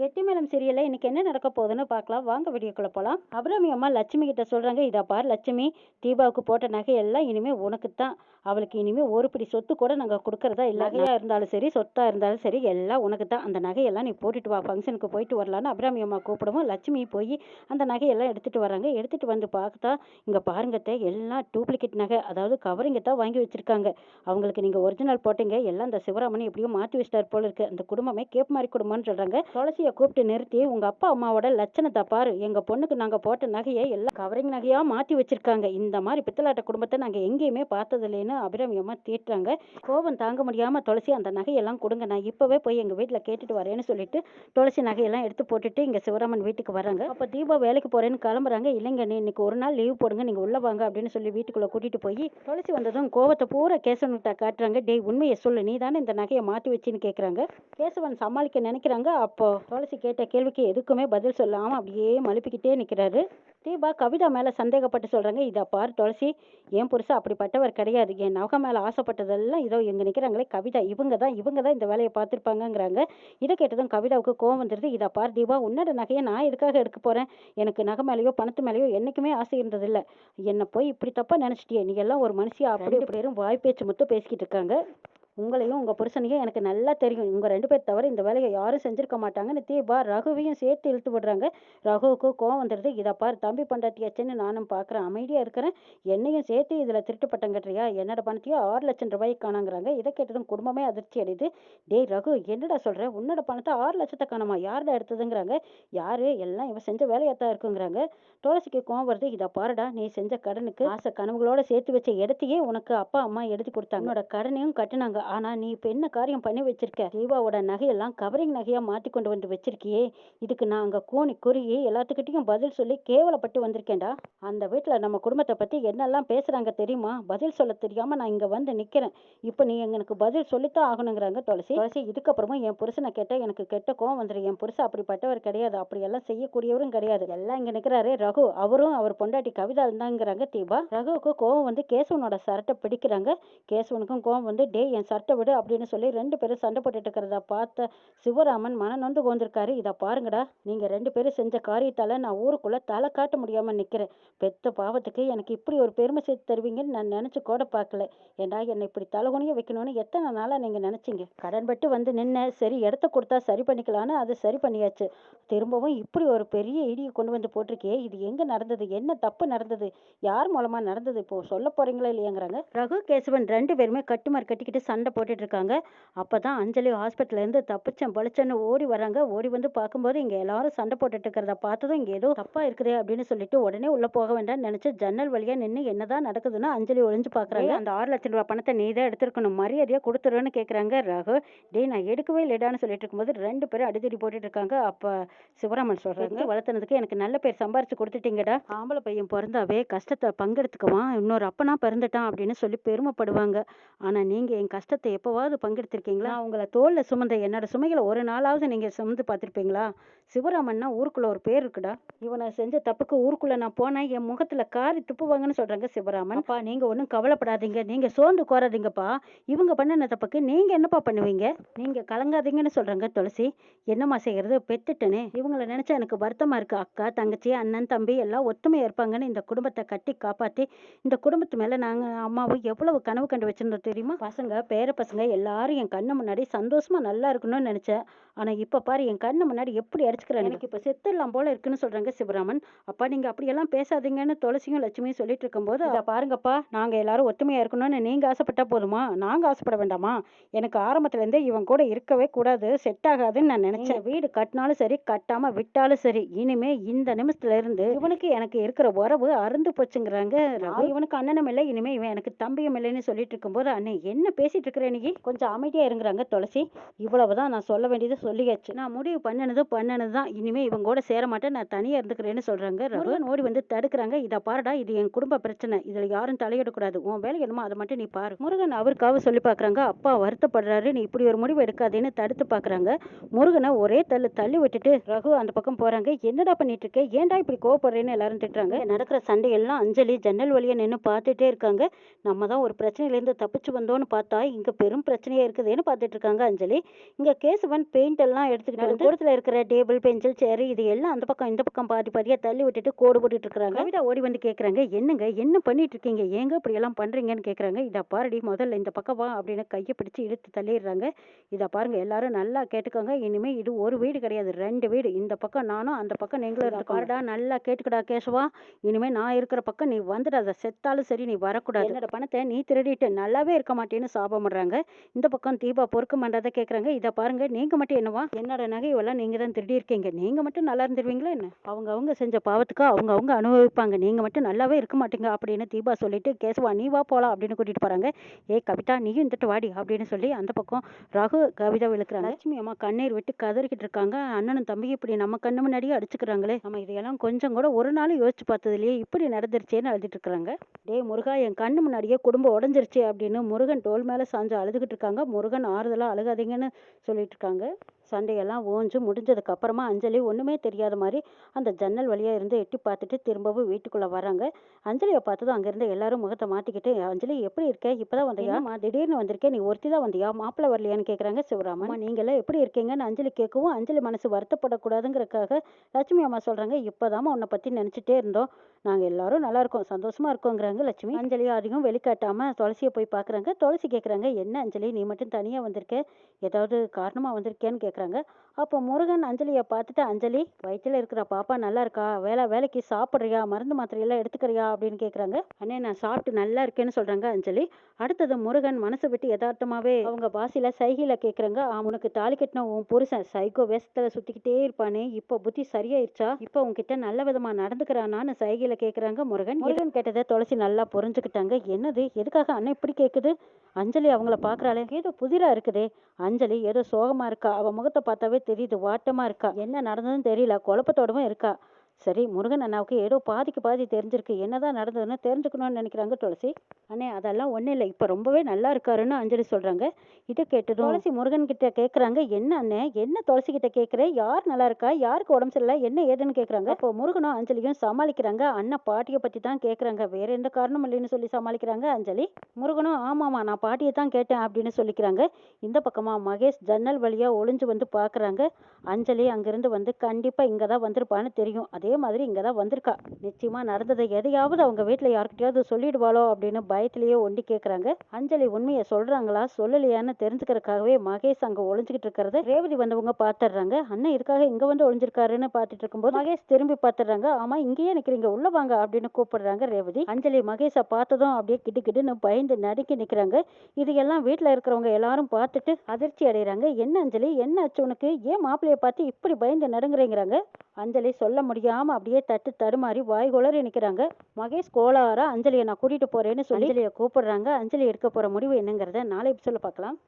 கெட்டி மேளம் சீரியல்ல இன்னைக்கு என்ன நடக்க போகுதுன்னு பார்க்கலாம். வாங்க வீடியோக்குள்ள போகலாம் அபிராமி அம்மா லட்சுமி கிட்ட சொல்றாங்க இதா பார் லட்சுமி தீபாவுக்கு போட்ட நகை எல்லாம் இனிமே உனக்கு தான். அவளுக்கு இனிமே ஒரு பிடி சொத்து கூட நாங்க கொடுக்கறதா இல்லை. இருந்தாலும் சரி சொத்தா இருந்தாலும் சரி எல்லாம் உனக்கு தான். அந்த நகையெல்லாம் நீ போட்டுட்டு வா ஃபங்க்ஷனுக்கு போயிட்டு வரலான்னு அபிராமி அம்மா கூப்பிடவும். லட்சுமி போய் அந்த நகையெல்லாம் எடுத்துட்டு வராங்க. எடுத்துட்டு வந்து பார்த்தா இங்க பாருங்கத்த எல்லாம் டூப்ளிகேட் நகை. அதாவது கவரிங்க தான் வாங்கி வச்சிருக்காங்க. அவங்களுக்கு நீங்க ஒரிஜினல் போட்டீங்க. எல்லாம் இந்த சிவராமன் எப்படியோ மாத்தி வச்சிட்டார் போல இருக்கு. அந்த குடும்பமே கேப் மாதிரி குடும்பம்னு சொல்றாங்க. துளசியை கூப்பிட்டு நிறுத்தி உங்கள் அப்பா அம்மாவோட லட்சணத்தை பாரு. எங்கள் பொண்ணுக்கு நாங்கள் போட்ட நகையை எல்லாம் கவரிங் நகையாக மாற்றி வச்சிருக்காங்க. இந்த மாதிரி பித்தலாட்ட குடும்பத்தை நாங்கள் எங்கேயுமே பார்த்தது இல்லைன்னு தீட்டுறாங்க. கோபம் தாங்க முடியாமல் துளசி அந்த நகையெல்லாம் கொடுங்க. நான் இப்போவே போய் எங்கள் வீட்டில் கேட்டுட்டு வரேன்னு சொல்லிட்டு துளசி நகையெல்லாம் எடுத்து போட்டுட்டு இங்கே சிவராமன் வீட்டுக்கு வராங்க. அப்போ தீபா வேலைக்கு போகிறேன்னு கிளம்புறாங்க. இல்லைங்க நீ இன்னைக்கு ஒரு நாள் லீவ் போடுங்க. நீங்கள் உள்ளே வாங்க அப்படின்னு சொல்லி வீட்டுக்குள்ளே கூட்டிகிட்டு போய் துளசி வந்ததும் கோவத்தை பூரா கேசவன்கிட்ட காட்டுறாங்க. டேய் உண்மையை சொல்லு. நீ தானே இந்த நகையை மாற்றி வச்சின்னு கேட்குறாங்க கேசவன் சமாளிக்க நினைக்கிறாங்க. அப்போ துளசி கேட்ட கேள்விக்கு எதுக்குமே பதில் சொல்லாம அப்படியே மழுப்பிக்கிட்டே நிக்கிறாரு. தீபா கவிதா மேல சந்தேகப்பட்டு சொல்றாங்க இதை பார் துளசி என் புருஷன் அப்படிப்பட்டவர் கிடையாது. என் நகை மேல ஆசைப்பட்டதெல்லாம் இதோ இங்க நிக்கிறாங்களே கவிதா இவங்க தான் இவங்க தான் இந்த வேலையை பார்த்துருப்பாங்கங்கிறாங்க. இதை கேட்டதும் கவிதாவுக்கு கோவம் வந்துருது. இதை பார் தீபா உன்னோட நகையை நான் எதுக்காக எடுக்க போறேன்? எனக்கு நகை மேலேயோ பணத்து மேலேயோ என்னைக்குமே ஆசை இருந்ததில்ல. என்னை போய் இப்படி தப்பா நினைச்சிட்டியே? நீ எல்லாம் ஒரு மனுஷியா? அப்படி இப்படி வாய் பேச்சு மட்டும் பேசிக்கிட்டு இருக்காங்க. உங்களையும் உங்கள் புருஷனையும் எனக்கு நல்லா தெரியும். உங்கள் ரெண்டு பேர் தவிர இந்த வேலையை யாரும் செஞ்சுருக்க மாட்டாங்கன்னு தீபா ரகுவையும் சேர்த்து இழுத்து விடுறாங்க. ரகுவுக்கு கோவம் வந்துடுது. இதை பார் தம்பி பண்டாட்டியாச்சேன்னு நானும் பார்க்குறேன் அமைதியாக இருக்கிறேன். என்னையும் சேர்த்து இதில் திருட்டு பட்டம் கட்டுறியா? என்னோட பணத்தையோ ஆறு லட்சம் ரூபாய்க்கு காணாங்கிறாங்க. இதை கேட்டதும் குடும்பமே அதிர்ச்சி அடையுது. டேய் ரகு என்னடா சொல்கிற உன்னோட பணத்தை ஆறு லட்சத்தை காணுமா? யாருடா எடுத்ததுங்கிறாங்க? யார்? எல்லாம் இவன் செஞ்ச வேலையாத்தான் இருக்குங்கிறாங்க. துளசிக்கு கோவம் வருது. இதை பாருடா நீ செஞ்ச கடனுக்கு ஆசை கனவுகளோட சேர்த்து வச்ச இடத்தையே உனக்கு அப்பா அம்மா எடுத்து கொடுத்தாங்க. உன்னோட கடனையும் கட்டினாங்க. ஆனா நீ இப்ப என்ன காரியம் பண்ணி வச்சிருக்க? தீபாவோட நகையெல்லாம் கவரிங் நகையா மாத்தி கொண்டு வந்து வச்சிருக்கியே. இதுக்கு நான் அங்க கூனி குறுகி எல்லாத்துக்கிட்டையும் பதில் சொல்லி கேவலப்பட்டு வந்திருக்கேன்டா. அந்த வீட்டுல நம்ம குடும்பத்தை பத்தி என்னெல்லாம் பேசுறாங்க தெரியுமா? பதில் சொல்ல தெரியாம நான் இங்க வந்து நிக்கிறேன். இப்ப நீ எனக்கு பதில் சொல்லித்தான் ஆகணுங்கிறாங்க துளசி. துளசி இதுக்கப்புறமும் என் புருஷனை கேட்டா எனக்கு கெட்ட கோவம் வந்துடும் என் புருஷன் அப்படிப்பட்டவர் கிடையாது. அப்படி எல்லாம் செய்யக்கூடியவரும் கிடையாது. எல்லாம் இங்க நிக்கிறாரு ரகு. அவரும் அவர் பொண்டாட்டி கவிதா இருந்தாங்கிறாங்க தீபா. ரகுவுக்கு கோவம் வந்து கேசவனோட சரட்டை பிடிக்கிறாங்க. கேசவனுக்கும் கோவம் வந்து டே என் சட்டை விடு அப்படின்னு சொல்லி ரெண்டு பேரும் சண்டை போட்டுட்டு இருக்கிறத பார்த்த சிவராமன் மன நொந்து கோந்திருக்காரு. இதை பாருங்கடா நீங்கள் ரெண்டு பேரும் செஞ்ச காரியத்தால் நான் ஊருக்குள்ளே தலை காட்ட முடியாமல் நிற்கிறேன் பெத்த பாவத்துக்கு எனக்கு இப்படி ஒரு பெருமை சேர்த்து தருவீங்கன்னு நான் நினச்சி கூட பார்க்கல. ஏண்டா என்னை இப்படி தலைகுனிய வைக்கணும்னு எத்தனை நாளாக நீங்கள் நினச்சிங்க? கடன்பட்டு வந்து நின்ன சரி இடத்த கொடுத்தா சரி பண்ணிக்கலான்னு அதை சரி பண்ணியாச்சு. திரும்பவும் இப்படி ஒரு பெரிய இடியை கொண்டு வந்து போட்டிருக்கே இது எங்கே நடந்தது? என்ன தப்பு நடந்தது? யார் மூலமாக நடந்தது? இப்போ சொல்ல போகிறீங்களா இல்லையாங்கிறாங்க. ரகு கேசவன் ரெண்டு பேருமே கட்டுமார் கட்டிக்கிட்டு சண்டை போட்டுட்டு இருக்காங்க அப்பதான் அஞ்சலி ஹாஸ்பிட்டல்ல இருந்து தப்பிச்சேன் பளிச்சன்னு ஓடி வராங்க ஓடி வந்து பார்க்கும்போது இங்க எல்லாரும் சண்டை போட்டுட்டு இருக்கிறத பார்த்ததும் இங்க ஏதோ தப்பா இருக்குதே அப்படின்னு சொல்லிட்டு உடனே உள்ள போக வேண்டாம்னு நினைச்சு ஜன்னல் வழியா நின்னு என்னதான் நடக்குதுன்னு அஞ்சலி ஒளிஞ்சு பாக்குறாங்க அந்த ஆறு லட்சம் ரூபாய் பணத்தை நீ தான் எடுத்திருக்கணும். மரியாதையா கொடுத்துருன்னு கேக்குறாங்க. ரகு டேய் நான் எடுக்கவே இல்லடான்னு சொல்லிட்டு இருக்கும்போது ரெண்டு பேரும் அடிதடி போட்டுட்டு இருக்காங்க அப்ப சிவராமன் சொல்றாங்க வளர்த்தனதுக்கு எனக்கு நல்ல பேர் சம்பாரிச்சு கொடுத்துட்டீங்கடா. ஆம்பளை பையன் பிறந்தாவே கஷ்டத்தை பங்கெடுத்துக்குவான். இன்னொரு அப்பனா பிறந்துட்டான் அப்படின்னு சொல்லி பெருமைப்படுவாங்க. ஆனா நீங்க என் கஷ்டத்தை எப்பவாவது பங்கெடுத்திருக்கீங்களா? உங்களை தோல்ல சுமந்த என்னோட சுமைகளை ஒரு நாளாவது நீங்க சுமந்து பார்த்திருப்பீங்களா? சிவராமன்னா ஊருக்குள்ள ஒரு பேர் இருக்குடா. இவனை செஞ்ச தப்புக்கு ஊருக்குள்ள நான் போனேன் என் முகத்துல காரி துப்புவாங்கன்னு சொல்றாங்க சிவராமன். அப்பா நீங்க ஒன்றும் கவலைப்படாதீங்க. நீங்க சோர்ந்து கோராதீங்கப்பா. இவங்க பண்ணின தப்புக்கு நீங்க என்னப்பா பண்ணுவீங்க? நீங்க கலங்காதீங்கன்னு சொல்றாங்க துளசி. என்னம்மா செய்யறது? பெத்துட்டனே. இவங்கள நினைச்சா எனக்கு வருத்தமா இருக்கு. அக்கா தங்கச்சி அண்ணன் தம்பி எல்லாம் ஒத்துமையா இருப்பாங்கன்னு இந்த குடும்பத்தை கட்டி காப்பாத்தி இந்த குடும்பத்து மேல நாங்க அம்மாவும் எவ்வளவு கனவு கண்டு வச்சிருந்தோம் தெரியுமா? பசங்க பேர பசங்க எல்லாரும் என் கண்ணு முன்னாடி சந்தோஷமா நல்லா இருக்கணும்னு நினைச்சேன். ஆனா இப்ப பாரு என் கண்ணு முன்னாடி எப்படி அடிச்சுக்கிறேன் எனக்கு இப்ப செத்துடலாம் போல இருக்குன்னு சொல்றாங்க சிவராமன். அப்பா நீங்க அப்படியெல்லாம் பேசாதீங்கன்னு துளசியும் லட்சுமியும் சொல்லிட்டு இருக்கும்போது இதை பாருங்கப்பா நாங்க எல்லாரும் ஒத்துமையா இருக்கணும்னு நீங்க ஆசைப்பட்டா போதுமா? நாங்க ஆசைப்பட வேண்டாமா? எனக்கு ஆரம்பத்துல இருந்தே இவன் கூட இருக்கவே கூடாது செட் ஆகாதுன்னு நான் நினைச்சேன். வீடு கட்டினாலும் சரி கட்டாம விட்டாலும் சரி இனிமே இந்த நிமிஷத்துல இருந்து இவனுக்கு எனக்கு இருக்கிற உறவு அருந்து போச்சுங்கிறாங்க. இவனுக்கு அண்ணனும் இல்லை இனிமே இவன் எனக்கு தம்பியும் இல்லைன்னு சொல்லிட்டு இருக்கும்போது அண்ணே என்ன பேசிட்டு நீ கொஞ்சம் அமைதியா இருங்கிறாங்க துளசி. இவ்வளவுதான் நான் சொல்ல வேண்டியது சொல்லியாச்சு. நான் முடிவு பண்ணினது பண்ணினது தான் இனிமே இவங்க கூட சேர மாட்டேன். நான் தனியா இருந்துக்கிறேன்னு சொல்றாங்க ரகுவன் ஓடி வந்து தடுக்கிறாங்க. இதை பாருடா இது என் குடும்ப பிரச்சனை. இதுல யாரும் தலையிடக்கூடாது. உன் வேலை என்னமோ அதை மட்டும் நீ பாரு. முருகன் அவருக்காக சொல்லி பாக்குறாங்க. அப்பா வருத்தப்படுறாரு. நீ இப்படி ஒரு முடிவு எடுக்காதேன்னு தடுத்து பாக்குறாங்க. முருகனை ஒரே தள்ளு தள்ளி விட்டுட்டு ரகு அந்த பக்கம் போறாங்க. என்னடா பண்ணிட்டு இருக்க? ஏன்டா இப்படி கோவப்படுறேன்னு எல்லாரும் திட்டுறாங்க. நடக்கிற சண்டையெல்லாம் அஞ்சலி ஜன்னல் வழியா நின்னு பார்த்துட்டே இருக்காங்க. நம்ம தான் ஒரு பிரச்சனையில இருந்து தப்பிச்சு வந்தோம்னு பார்த்தா இங்க பெரும் பிரச்சனையா இருக்குதுன்னு பார்த்துட்டு இருக்காங்க அஞ்சலி. இங்க கேசவன் பெயிண்ட் எல்லாம் எடுத்துக்கிட்டு வந்து கூடத்துல இருக்கிற டேபிள் பென்சில் சேர் இது எல்லாம் அந்த பக்கம் இந்த பக்கம் பாதி பாதியா தள்ளி விட்டுட்டு கோடு போட்டுட்டு இருக்காங்க கவிதா ஓடி வந்து கேக்குறாங்க என்னங்க என்ன பண்ணிட்டு இருக்கீங்க ஏங்க இப்படி எல்லாம் பண்றீங்கன்னு கேக்குறாங்க. இத பாருடி முதல்ல இந்த பக்கம் வா அப்படின்னு கையை பிடிச்சு இழுத்து தள்ளிடுறாங்க. இத பாருங்க எல்லாரும் நல்லா கேட்டுக்கோங்க. இனிமே இது ஒரு வீடு கிடையாது ரெண்டு வீடு. இந்த பக்கம் நானும் அந்த பக்கம் நீங்களும் இருக்கோம் பாருடா நல்லா கேட்டுக்கடா கேசவா. இனிமே நான் இருக்கிற பக்கம் நீ வந்துடாத. செத்தாலும் சரி நீ வரக்கூடாது. என்னோட பணத்தை நீ திருடிட்டு நல்லாவே இருக்க மாட்டேன்னு போடுறாங்க. இந்த பக்கம் தீபா பொறுக்க மாட்டாத கேட்குறாங்க இதை பாருங்க நீங்கள் மட்டும் என்னவா? என்னோட நகையெல்லாம் நீங்கள் தான் திருடி இருக்கீங்க மட்டும் நல்லா இருந்துருவீங்களா என்ன? அவங்க அவங்க செஞ்ச பாவத்துக்கு அவங்க அவங்க அனுபவிப்பாங்க. நீங்கள் மட்டும் நல்லாவே இருக்க மாட்டீங்க அப்படின்னு தீபா சொல்லிட்டு கேசவா நீ வா போகலாம் அப்படின்னு கூட்டிகிட்டு போகிறாங்க ஏ கவிதா நீயும் இந்த வாடி அப்படின்னு சொல்லி அந்த பக்கம் ரகு கவிதா விழுக்கிறாங்க. லட்சுமி அம்மா கண்ணீர் விட்டு கதறிக்கிட்டு இருக்காங்க. அண்ணனும் தம்பியும் இப்படி நம்ம கண்ணு முன்னாடியே அடிச்சுக்கிறாங்களே. நம்ம இதையெல்லாம் கொஞ்சம் கூட ஒரு நாள் யோசிச்சு பார்த்ததுலயே இப்படி நடந்துருச்சேன்னு அழுதுட்டு இருக்காங்க. டேய் முருகா என் கண்ணு முன்னாடியே குடும்பம் உடஞ்சிருச்சு அப்படின்னு முருகன் டோல் மேலே சாஞ்சு அழுதுகிட்டு இருக்காங்க. முருகன் ஆறுதலா அழுகாதீங்கன்னு சொல்லிட்டு இருக்காங்க. சண்டையெல்லாம் ஓஞ்சு முடிஞ்சதுக்கு அப்புறமா அஞ்சலி ஒண்ணுமே தெரியாத மாதிரி அந்த ஜன்னல் வழியா இருந்து எட்டி பார்த்துட்டு திரும்பவும் வீட்டுக்குள்ள வராங்க. அஞ்சலியை பார்த்ததும் அங்கிருந்து எல்லாரும் முகத்தை மாத்திக்கிட்டு அஞ்சலி எப்படி இருக்க? இப்பதான் வந்தியா? அம்மா திடீர்னு வந்திருக்கே நீ ஒருத்தி தான் வந்தியா? மாப்பிள்ளை வரலையான்னு கேக்குறாங்க சிவராமன். அம்மா நீங்க எல்லாம் எப்படி இருக்கீங்கன்னு அஞ்சலி கேட்கவும் அஞ்சலி மனசு வருத்தப்படக்கூடாதுங்கிறதுக்காக லட்சுமி அம்மா சொல்றாங்க இப்பதாம்மா உன்னை பத்தி நினைச்சிட்டே இருந்தோம். நாங்க எல்லாரும் நல்லா இருக்கோம் சந்தோஷமா இருக்கோங்கிறாங்க லட்சுமி. அஞ்சலி அதிகம் வெளிக்காட்டாம துளசியை போய் பாக்குறாங்க. துளசி கேக்குறாங்க என்ன அஞ்சலி நீ மட்டும் தனியா வந்திருக்க? ஏதாவது காரணமா வந்திருக்கேன்னு கேக்குறாங்க அப்போ முருகன் அஞ்சலியை பார்த்துட்டு அஞ்சலி வயிற்றுல இருக்கிற பாப்பா நல்லா இருக்கா வேலை வேலைக்கு சாப்பிட்றியா? மருந்து மாத்திரை எல்லாம் எடுத்துக்கிறியா? அப்படின்னு கேக்குறாங்க அண்ணே நான் சாப்பிட்டு நல்லா இருக்கேன்னு சொல்றாங்க அஞ்சலி. அடுத்தது முருகன் மனசு விட்டு யதார்த்தமாவே அவங்க பாசில சைகையில கேக்குறாங்க அவனுக்கு தாலி கட்டின உன் புருஷன் சைக்கோ வேஷத்துல சுத்திக்கிட்டே இருப்பானே இப்போ புத்தி சரியாயிருச்சா? இப்போ உன்கிட்ட நல்ல விதமா நடந்துக்கிறானான்னு சைகையில கேக்குறாங்க முருகன். முருகன் கேட்டதை துளசி நல்லா புரிஞ்சுக்கிட்டாங்க. என்னது? எதுக்காக அண்ணன் இப்படி கேக்குது அஞ்சலி அவங்கள பாக்குறாளே ஏதோ புதிரா இருக்குதே. அஞ்சலி ஏதோ சோகமா இருக்கா? அவ முகத்தை பார்த்தாவே தெரியுது. வாட்டமா இருக்கா? என்ன நடந்ததுன்னு தெரியல. குழப்பத்தோடவும் இருக்கா? சரி முருகன் அண்ணாவுக்கு ஏதோ பாதிக்கு பாதி தெரிஞ்சிருக்கு. என்னதான் நடந்ததுன்னு தெரிஞ்சுக்கணும்னு நினைக்கிறாங்க துளசி. அண்ணே அதெல்லாம் ஒன்றும் இல்லை. இப்போ ரொம்பவே நல்லா இருக்காருன்னு அஞ்சலி சொல்கிறாங்க இதை கேட்டு துளசி முருகன் கிட்ட கேட்குறாங்க என்ன அண்ணே? என்ன துளசி கிட்ட கேட்குற யார் நல்லா இருக்கா? யாருக்கு உடம்பு சரியில்லை? என்ன ஏதுன்னு கேட்குறாங்க இப்போ முருகனும் அஞ்சலியும் சமாளிக்கிறாங்க. அண்ணன் பாட்டியை பற்றி தான் கேட்குறாங்க வேற எந்த காரணமும் இல்லைன்னு சொல்லி சமாளிக்கிறாங்க அஞ்சலி. முருகனும் ஆமாம்மா நான் பாட்டியை தான் கேட்டேன் அப்படின்னு சொல்லிக்கிறாங்க. இந்த பக்கமாக மகேஷ் ஜன்னல் வழியாக ஒளிஞ்சு வந்து பார்க்குறாங்க அஞ்சலி அங்கேருந்து வந்து கண்டிப்பாக இங்கே தான் வந்திருப்பான்னு தெரியும். அதே அதே மாதிரி இங்கே தான் வந்திருக்கா. நிச்சயமா நடந்ததை எதையாவது அவங்க வீட்டில் யார்கிட்டயாவது சொல்லிடுவாளோ அப்படின்னு பயத்திலேயே ஒண்டி கேட்குறாங்க அஞ்சலி உண்மையை சொல்றாங்களா சொல்லலையான்னு தெரிஞ்சுக்கிறதுக்காகவே மகேஷ் அங்கே ஒளிஞ்சுக்கிட்டு இருக்கிறத ரேவதி வந்தவங்க பார்த்துடுறாங்க அண்ணன் இதுக்காக இங்கே வந்து ஒளிஞ்சிருக்காருன்னு பார்த்துட்டு இருக்கும்போது மகேஷ் திரும்பி பார்த்துடுறாங்க ஆமா இங்கேயே நிற்கிறீங்க உள்ளே வாங்க அப்படின்னு கூப்பிடுறாங்க ரேவதி. அஞ்சலி மகேஷை பார்த்ததும் அப்படியே கிடு கிடுன்னு பயந்து நடுக்கி நிக்கிறாங்க. இதையெல்லாம் வீட்டில் இருக்கிறவங்க எல்லாரும் பார்த்துட்டு அதிர்ச்சி அடைகிறாங்க என்ன அஞ்சலி என்ன ஆச்சு உனக்கு? ஏன் மாப்பிள்ளையை பார்த்து இப்படி பயந்து நடுங்குறீங்கிறாங்க? அஞ்சலி சொல்ல முடியாம அப்படியே தட்டு தடுமாறி வாய் குளறி மகேஷ் கோளாரா அஞ்சலியை நான் கூட்டிட்டு போறேன்னு சொல்லி அஞ்சலியை கூப்பிடுறாங்க. அஞ்சலி எடுக்க போற முடிவு என்னங்கிறத நாளை சொல்ல பார்க்கலாம்.